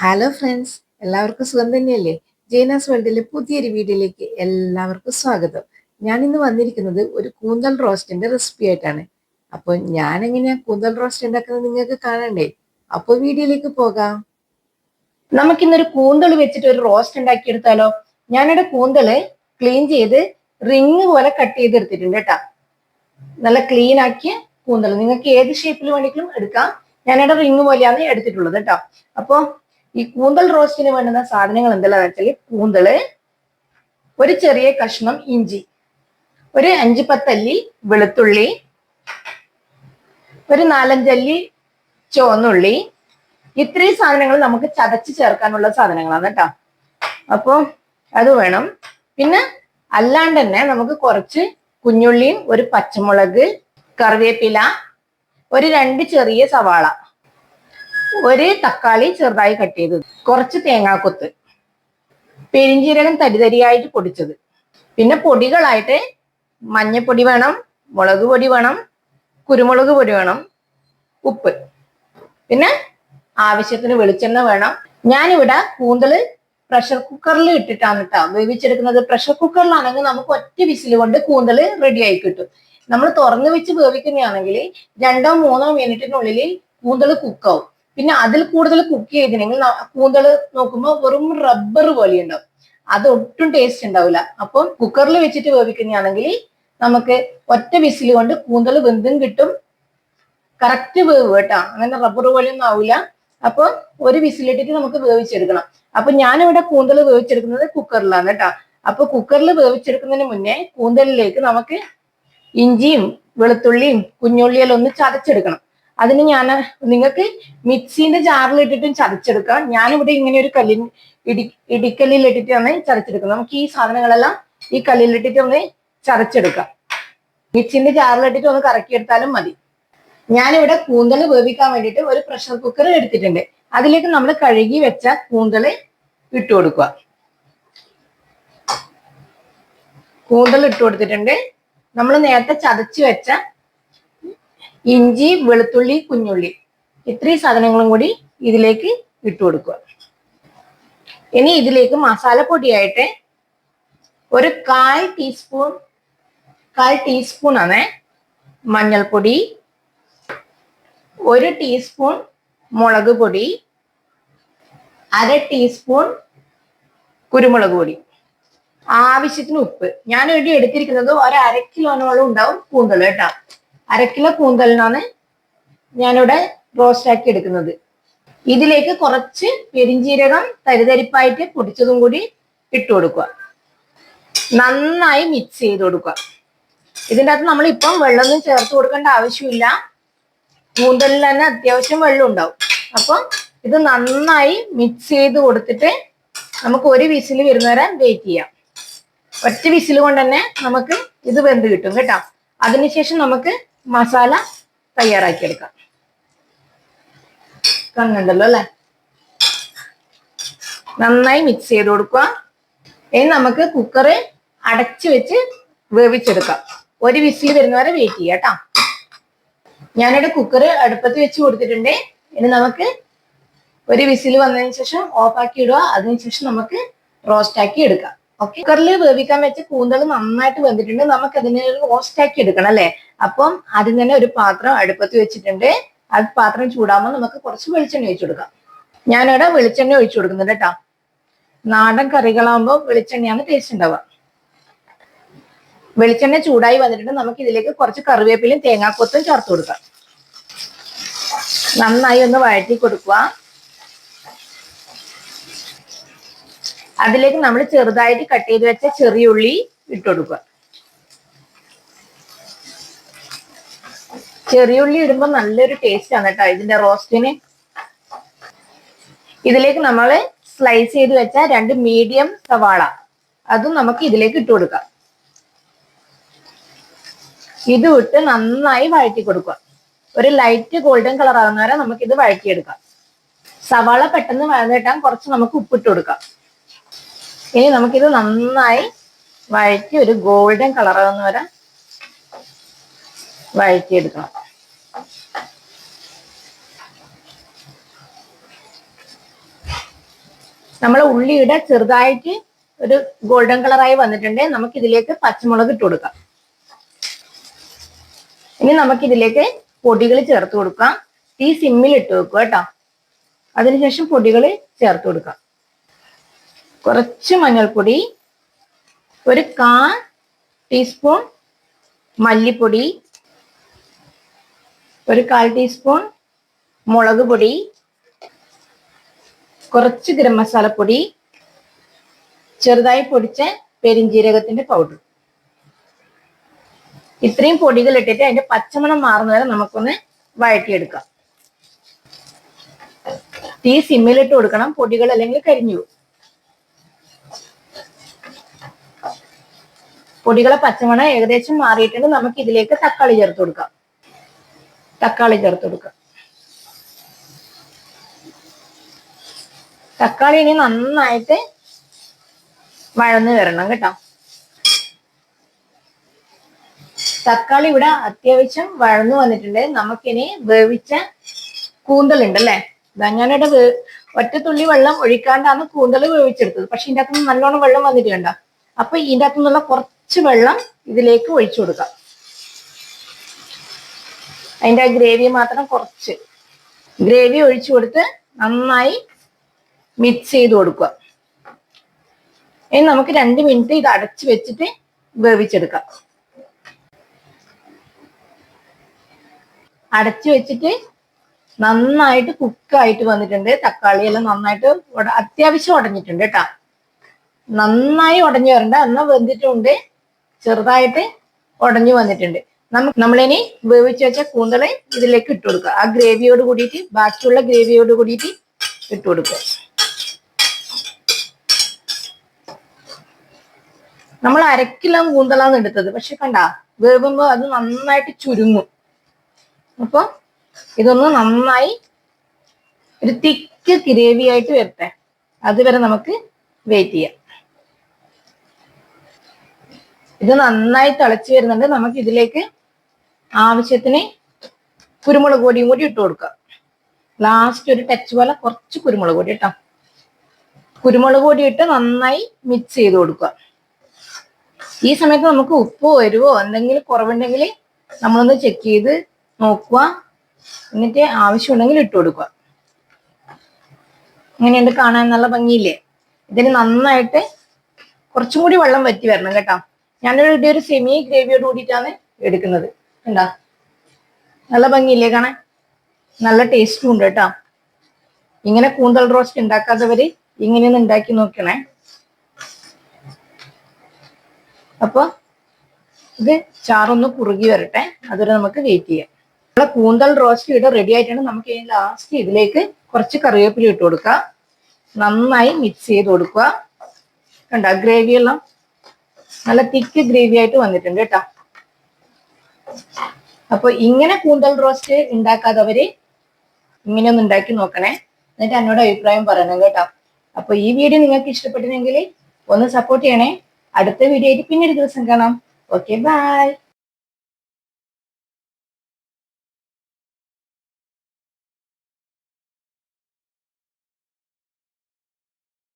Hello friends എല്ലാവർക്കും സുഖം തന്നെയല്ലേ? ജൈനാസ് വേൾഡിലെ പുതിയൊരു വീഡിയോയിലേക്ക് എല്ലാവർക്കും സ്വാഗതം. ഞാൻ ഇന്ന് വന്നിരിക്കുന്നത് ഒരു കൂന്തൽ റോസ്റ്റിന്റെ റെസിപ്പി ആയിട്ടാണ്. അപ്പോൾ ഞാൻ എങ്ങനെയാ കൂന്തൽ റോസ്റ്റ് ഉണ്ടാക്കുന്നത് നിങ്ങൾക്ക് കാണണ്ടേ? അപ്പോൾ വീഡിയോയിലേക്ക് പോകാം. നമുക്കിന്നൊരു കൂന്തൽ വെച്ചിട്ട് ഒരു റോസ്റ്റ് ഉണ്ടാക്കിയെടുത്താലോ? ഞാനിവിടെ കൂന്തൾ ക്ലീൻ ചെയ്ത് റിങ് പോലെ കട്ട് ചെയ്തെടുത്തിട്ടുണ്ട് കേട്ടാ. നല്ല ക്ലീൻ ആക്കിയ കൂന്തൽ നിങ്ങൾക്ക് ഏത് ഷേപ്പിൽ വേണമെങ്കിലും എടുക്കാം. ഞാനിവിടെ റിങ് പോലെയാണ് എടുത്തിട്ടുള്ളത് കേട്ടോ. അപ്പോൾ ഈ കൂന്തൽ റോസ്റ്റിന് വേണ്ടുന്ന സാധനങ്ങൾ എന്തെല്ലാം വെച്ചാൽ കൂന്തൾ ഒരു ചെറിയ കഷ്ണം ഇഞ്ചി ഒരു അഞ്ച് പത്തല്ലി വെളുത്തുള്ളി ഒരു നാലഞ്ചല്ലി ചുവന്നുള്ളി. ഇത്രയും സാധനങ്ങൾ നമുക്ക് ചതച്ച് ചേർക്കാനുള്ള സാധനങ്ങളാണ് കേട്ടോ. അപ്പോൾ അത് വേണം. പിന്നെ അല്ലാണ്ട് തന്നെ നമുക്ക് കുറച്ച് കുഞ്ഞുള്ളിയും ഒരു പച്ചമുളക് കറിവേപ്പില ഒരു രണ്ട് ചെറിയ സവാള. ഒരു തക്കാളി ചെറുതായി കട്ട് ചെയ്തത്. കുറച്ച് തേങ്ങാക്കൊത്ത്. പെരിഞ്ചീരകം തരിതരിയായിട്ട് പൊടിച്ചത്. പിന്നെ പൊടികളായിട്ട് മഞ്ഞപ്പൊടി വേണം മുളക് പൊടി വേണം കുരുമുളക് പൊടി വേണം ഉപ്പ്. പിന്നെ ആവശ്യത്തിന് വെളിച്ചെണ്ണ വേണം. ഞാനിവിടെ കൂന്തൽ പ്രഷർ കുക്കറിൽ ഇട്ടിട്ടാണ് കേട്ടോ വേവിച്ചെടുക്കുന്നത്. പ്രഷർ കുക്കറിലാണെങ്കിൽ നമുക്ക് ഒറ്റ വിസിൽ കൊണ്ട് കൂന്തൽ റെഡി ആയി കിട്ടും. നമ്മൾ തുറന്നു വെച്ച് വേവിക്കുന്നതാണെങ്കിൽ രണ്ടോ മൂന്നോ മിനിറ്റിനുള്ളിൽ കൂന്തൽ കുക്കാവും പിന്നെ അതിൽ കൂടുതൽ കുക്ക് ചെയ്തിനെങ്കിൽ കൂന്തൽ നോക്കുമ്പോൾ വെറും റബ്ബർ പോലെ ഉണ്ടാവും അത് ഒട്ടും ടേസ്റ്റ് ഉണ്ടാവില്ല. അപ്പം കുക്കറിൽ വെച്ചിട്ട് വേവിക്കുന്നതാണെങ്കിൽ നമുക്ക് ഒറ്റ വിസിൽ കൊണ്ട് കൂന്തൽ വെന്തും കിട്ടും. കറക്റ്റ് വേവ് കേട്ടോ. അങ്ങനെ റബ്ബർ പോലെയൊന്നും ആവില്ല. അപ്പൊ ഒരു വിസിലിട്ടിട്ട് നമുക്ക് വേവിച്ചെടുക്കണം. അപ്പൊ ഞാനിവിടെ കൂന്തൽ വേവിച്ചെടുക്കുന്നത് കുക്കറിലാണ് കേട്ടോ. അപ്പൊ കുക്കറിൽ വേവിച്ചെടുക്കുന്നതിന് മുന്നേ കൂന്തലിലേക്ക് നമുക്ക് ഇഞ്ചിയും വെളുത്തുള്ളിയും കുഞ്ഞുള്ളിയെല്ലാം ഒന്ന് ചതച്ചെടുക്കണം. അതിന് ഞാൻ നിങ്ങൾക്ക് മിക്സിന്റെ ജാറിൽ ഇട്ടിട്ടും ചതച്ചെടുക്കാം. ഞാനിവിടെ ഇങ്ങനെ ഒരു കല്ലിൻ ഇടി ഇടിക്കല്ലിൽ ഇട്ടിട്ടാണ് ചതച്ചെടുക്കുന്നത് നമുക്ക് ഈ സാധനങ്ങളെല്ലാം ഈ കല്ലിൽ ഇട്ടിട്ട് ഒന്ന് ചതച്ചെടുക്കാം. മിക്സിന്റെ ജാറിൽ ഇട്ടിട്ട് ഒന്ന് കറക്കിയെടുത്താലും മതി. ഞാനിവിടെ കൂന്തൽ വേവിക്കാൻ വേണ്ടിയിട്ട് ഒരു പ്രഷർ കുക്കർ എടുത്തിട്ടുണ്ട്. അതിലേക്ക് നമ്മൾ കഴുകി വെച്ച കൂന്തൽ ഇട്ട് കൊടുക്കുക. കൂന്തൽ ഇട്ട് കൊടുത്തിട്ടുണ്ട്. നമ്മൾ നേരത്തെ ചതച്ച് വെച്ച ഇഞ്ചി വെളുത്തുള്ളി കുഞ്ഞുള്ളി. ഇത്രയും സാധനങ്ങളും കൂടി ഇതിലേക്ക് ഇട്ട് കൊടുക്കുക. ഇനി ഇതിലേക്ക് മസാലപ്പൊടിയായിട്ട് ഒരു കാൽ ടീസ്പൂൺ കാൽ ടീസ്പൂൺ ആണ് മഞ്ഞൾപ്പൊടി ഒരു ടീസ്പൂൺ മുളക് പൊടി അര ടീസ്പൂൺ കുരുമുളക് പൊടി. ആവശ്യത്തിന് ഉപ്പ്. ഞാൻ ഇവിടെ എടുത്തിരിക്കുന്നത് ഒരു അര കിലോനോളം ഉണ്ടാവും കൂന്തൽ കേട്ടോ. അര കിലോ കൂന്തലിനാണ് ഞാനിവിടെ റോസ്റ്റാക്കി എടുക്കുന്നത്. ഇതിലേക്ക് കുറച്ച് പെരിഞ്ചീരകം തരിതരിപ്പായിട്ട് പൊടിച്ചതും കൂടി ഇട്ടു കൊടുക്കുക. നന്നായി മിക്സ് ചെയ്ത് കൊടുക്കുക. ഇതിന്റെ അകത്ത് നമ്മൾ ഇപ്പം വെള്ളമൊന്നും ചേർത്ത് കൊടുക്കേണ്ട ആവശ്യമില്ല. കൂന്തലിൽ തന്നെ അത്യാവശ്യം വെള്ളം ഉണ്ടാവും. അപ്പം ഇത് നന്നായി മിക്സ് ചെയ്ത് കൊടുത്തിട്ട് നമുക്ക് ഒരു വിസിൽ വരുന്നവരെ വെയിറ്റ് ചെയ്യാം. ഒറ്റ വിസിൽ കൊണ്ട് തന്നെ നമുക്ക് ഇത് വെന്ത് കിട്ടും കേട്ടോ. അതിനുശേഷം നമുക്ക് മസാല തയ്യാറാക്കിയെടുക്കാം. കണ്ണുണ്ടല്ലോ അല്ലെ? നന്നായി മിക്സ് ചെയ്ത് കൊടുക്കുക. ഇനി നമുക്ക് കുക്കറ് അടച്ചു വെച്ച് വേവിച്ചെടുക്കാം. ഒരു വിസിൽ വരുന്നവരെ വെയിറ്റ് ചെയ്യാം കേട്ടോ. ഞാനിവിടെ കുക്കറ് അടുപ്പത്ത് വെച്ച് കൊടുത്തിട്ടുണ്ട്. ഇനി നമുക്ക് ഒരു വിസിൽ വന്നതിന് ശേഷം ഓഫാക്കി ഇടുക. അതിനുശേഷം നമുക്ക് റോസ്റ്റാക്കി എടുക്കാം. ഓക്കെ കുക്കറിൽ വേവിക്കാൻ വെച്ച കൂന്തൽ നന്നായിട്ട് വെന്തിട്ടുണ്ട്. നമുക്ക് അതിനെ റോസ്റ്റ് ആക്കി എടുക്കണം അല്ലെ? അപ്പം അതിന് തന്നെ ഒരു പാത്രം അടുപ്പത്ത് വെച്ചിട്ടുണ്ട്. ആ പാത്രം ചൂടാകുമ്പോൾ നമുക്ക് കുറച്ച് വെളിച്ചെണ്ണ ഒഴിച്ചു കൊടുക്കാം. ഞാനിവിടെ വെളിച്ചെണ്ണ ഒഴിച്ചു കൊടുക്കുന്നുണ്ട് കേട്ടോ. നാടൻ കറികളാകുമ്പോൾ വെളിച്ചെണ്ണയാണ് ടേസ്റ്റ് ഉണ്ടാവുക. വെളിച്ചെണ്ണ ചൂടായി വന്നിട്ടുണ്ട്. നമുക്ക് ഇതിലേക്ക് കുറച്ച് കറിവേപ്പിലും തേങ്ങാക്കൊത്തും ചേർത്ത് കൊടുക്കാം. നന്നായി ഒന്ന് വഴറ്റി കൊടുക്കുക. അതിലേക്ക് നമ്മൾ ചെറുതായിട്ട് കട്ട് ചെയ്ത് വെച്ച ചെറിയ ഉള്ളി ഇട്ട് കൊടുക്കുക ചെറിയ ഉള്ളി ഇടുമ്പോൾ നല്ലൊരു ടേസ്റ്റ് ആണ് കേട്ടോ ഇതിന്റെ റോസ്റ്റിന്. ഇതിലേക്ക് നമ്മൾ സ്ലൈസ് ചെയ്ത് വെച്ച രണ്ട് മീഡിയം സവാള. അതും നമുക്ക് ഇതിലേക്ക് ഇട്ട് കൊടുക്കാം. ഇത് ഇട്ട് നന്നായി വഴറ്റി കൊടുക്കുക. ഒരു ലൈറ്റ് ഗോൾഡൻ കളർ ആകുന്ന വരെ നമുക്ക് ഇത് വഴറ്റിയെടുക്കാം. സവാള പെട്ടെന്ന് വഴന്നിട്ടാൻ കുറച്ച് നമുക്ക് ഉപ്പിട്ട് കൊടുക്കാം. ഇനി നമുക്കിത് നന്നായി വഴറ്റി ഒരു ഗോൾഡൻ കളർ ആകുന്ന വരെ വഴറ്റിയെടുക്കണം. നമ്മൾ ഉള്ളിയുടെ ചെറുതായിട്ട് ഒരു ഗോൾഡൻ കളറായി വന്നിട്ടുണ്ട് നമുക്ക് ഇതിലേക്ക് പച്ചമുളക് ഇട്ട് കൊടുക്കാം. ഇനി നമുക്ക് ഇതിലേക്ക് പൊടികൾ ചേർത്ത് കൊടുക്കാം. തീ സിമ്മിൽ ഇട്ട് വെക്കുക കേട്ടോ. അതിനുശേഷം പൊടികൾ ചേർത്ത് കൊടുക്കാം. കുറച്ച് മഞ്ഞൾപ്പൊടി ഒരു കാ ടീസ്പൂൺ മല്ലിപ്പൊടി ഒരു കാൽ ടീസ്പൂൺ മുളക് പൊടി കുറച്ച് ഗരം മസാലപ്പൊടി ചെറുതായി പൊടിച്ച പെരിഞ്ജീരകത്തിന്റെ പൗഡർ ഇത്രയും പൊടികൾ ഇട്ടിട്ട് അതിന്റെ പച്ചമണം മാറുന്ന വരെ നമുക്കൊന്ന് വഴറ്റിയെടുക്കാം തീ സിമ്മിലിട്ട് കൊടുക്കണം പൊടികൾ അല്ലെങ്കിൽ കരിഞ്ഞു പോകും. പൊടികളെ പച്ചമണം ഏകദേശം മാറിയിട്ടുണ്ട്. നമുക്ക് ഇതിലേക്ക് തക്കാളി ചേർത്ത് കൊടുക്കാം. തക്കാളി ചേർത്ത് കൊടുക്കാം. തക്കാളി ഇനി നന്നായിട്ട് വഴന്ന് വരണം കേട്ടോ. തക്കാളി ഇവിടെ അത്യാവശ്യം വഴന്നു വന്നിട്ടുണ്ട്. നമുക്കിനി വേവിച്ച കൂന്തലുണ്ട് അല്ലേ ഇതാ ഞാനിവിടെ വേ- ഒറ്റത്തുള്ളി വെള്ളം ഒഴിക്കാണ്ടാണ് കൂന്തൽ വേവിച്ചെടുത്തത്. പക്ഷെ ഇതിന്റെ അകത്തുനിന്ന് നല്ലോണം വെള്ളം വന്നിട്ട് കണ്ട? അപ്പൊ ഇതിന്റെ അകത്തുനിന്നുള്ള കുറച്ച് വെള്ളം ഇതിലേക്ക് ഒഴിച്ചു കൊടുക്കാം അതിന്റെ ആ ഗ്രേവി മാത്രം കുറച്ച്. ഗ്രേവി ഒഴിച്ചു കൊടുത്ത് നന്നായി മിക്സ് ചെയ്ത് കൊടുക്കുക. ഇനി നമുക്ക് രണ്ട് മിനിറ്റ് ഇത് അടച്ചു വെച്ചിട്ട് വേവിച്ചെടുക്കാം. അടച്ചു വെച്ചിട്ട് നന്നായിട്ട് കുക്കായിട്ട് വന്നിട്ടുണ്ട്. തക്കാളി എല്ലാം നന്നായിട്ട് അത്യാവശ്യം ഉടഞ്ഞിട്ടുണ്ട് കേട്ടാ. നന്നായി ഉടഞ്ഞു വരണ്ട. എന്നാൽ വെന്തിട്ടുണ്ട്? ചെറുതായിട്ട് ഉടഞ്ഞു വന്നിട്ടുണ്ട്. നമുക്ക് നമ്മളിനി വേവിച്ച് വെച്ച കൂന്തളെ ഇതിലേക്ക് ഇട്ട് കൊടുക്കുക. ആ ഗ്രേവിയോട് കൂടിയിട്ട് ബാക്കിയുള്ള ഗ്രേവിയോട് കൂടിയിട്ട് ഇട്ട് കൊടുക്കുക. നമ്മൾ അരക്കിലോ കൂന്തളാണ് എടുത്തത്. പക്ഷെ കണ്ട വേവുമ്പോ അത് നന്നായിട്ട് ചുരുങ്ങും. അപ്പൊ ഇതൊന്ന് നന്നായി ഒരു തിക്ക് ഗ്രേവി ആയിട്ട് വരട്ടെ. അതുവരെ നമുക്ക് വെയിറ്റ് ചെയ്യാം. ഇത് നന്നായി തിളച്ചു വരുന്നുണ്ട്. നമുക്ക് ഇതിലേക്ക് ആവശ്യത്തിന് കുരുമുളക് പൊടിയും കൂടി ഇട്ട് കൊടുക്കുക ലാസ്റ്റ് ഒരു ടച്ച് പോലെ കുറച്ച് കുരുമുളക് പൊടി ഇട്ടോ. കുരുമുളക് പൊടി ഇട്ട് നന്നായി മിക്സ് ചെയ്ത് കൊടുക്കുക. ഈ സമയത്ത് നമുക്ക് ഉപ്പോ എരിവോ എന്തെങ്കിലും കുറവുണ്ടെങ്കിൽ നമ്മളൊന്ന് ചെക്ക് ചെയ്ത് നോക്കുക. എന്നിട്ട് ആവശ്യമുണ്ടെങ്കിൽ ഇട്ട് കൊടുക്കുക. ഇങ്ങനെയുണ്ട് കാണാൻ നല്ല ഭംഗിയില്ലേ? ഇതിന് നന്നായിട്ട് കുറച്ചും കൂടി വെള്ളം വറ്റി വരണം കേട്ടോ. ഞാനൊരു ഇവിടെ ഒരു സെമി ഗ്രേവിയോട് കൂടിയിട്ടാണ് എടുക്കുന്നത്. കണ്ടാ? നല്ല ഭംഗിയില്ലേ കാണാൻ? നല്ല ടേസ്റ്റും ഉണ്ട് കേട്ടോ. ഇങ്ങനെ കൂന്തൽ റോസ്റ്റ് ഉണ്ടാക്കാത്തവര് ഇങ്ങനെയൊന്ന് ഉണ്ടാക്കി നോക്കണേ. അപ്പൊ ഇത് ചാറൊന്ന് കുറുകി വരട്ടെ. അതുവരെ നമുക്ക് വെയിറ്റ് ചെയ്യാം. നമ്മളെ കൂന്തൽ റോസ്റ്റ് ഇവിടെ റെഡി ആയിട്ടാണ് നമുക്ക് ഇനി ലാസ്റ്റ് ഇതിലേക്ക് കുറച്ച് കറിവേപ്പില ഇട്ട് കൊടുക്കുക നന്നായി മിക്സ് ചെയ്ത് കൊടുക്കുക. കണ്ട? ഗ്രേവി എല്ലാം നല്ല തിക്ക് ഗ്രേവി ആയിട്ട് വന്നിട്ടുണ്ട് കേട്ടോ അപ്പൊ ഇങ്ങനെ കൂന്തൽ റോസ്റ്റ് ഉണ്ടാക്കാത്തവര് ഇങ്ങനെ ഒന്ന് ഉണ്ടാക്കി നോക്കണേ. എന്നിട്ട് എന്നോട് അഭിപ്രായം പറയണം കേട്ടോ. അപ്പൊ ഈ വീഡിയോ നിങ്ങൾക്ക് ഇഷ്ടപ്പെട്ടിരുന്നെങ്കിൽ ഒന്ന് സപ്പോർട്ട് ചെയ്യണേ. അടുത്ത വീഡിയോ ആയിട്ട് പിന്നെ ഒരു ദിവസം കാണാം. Okay bye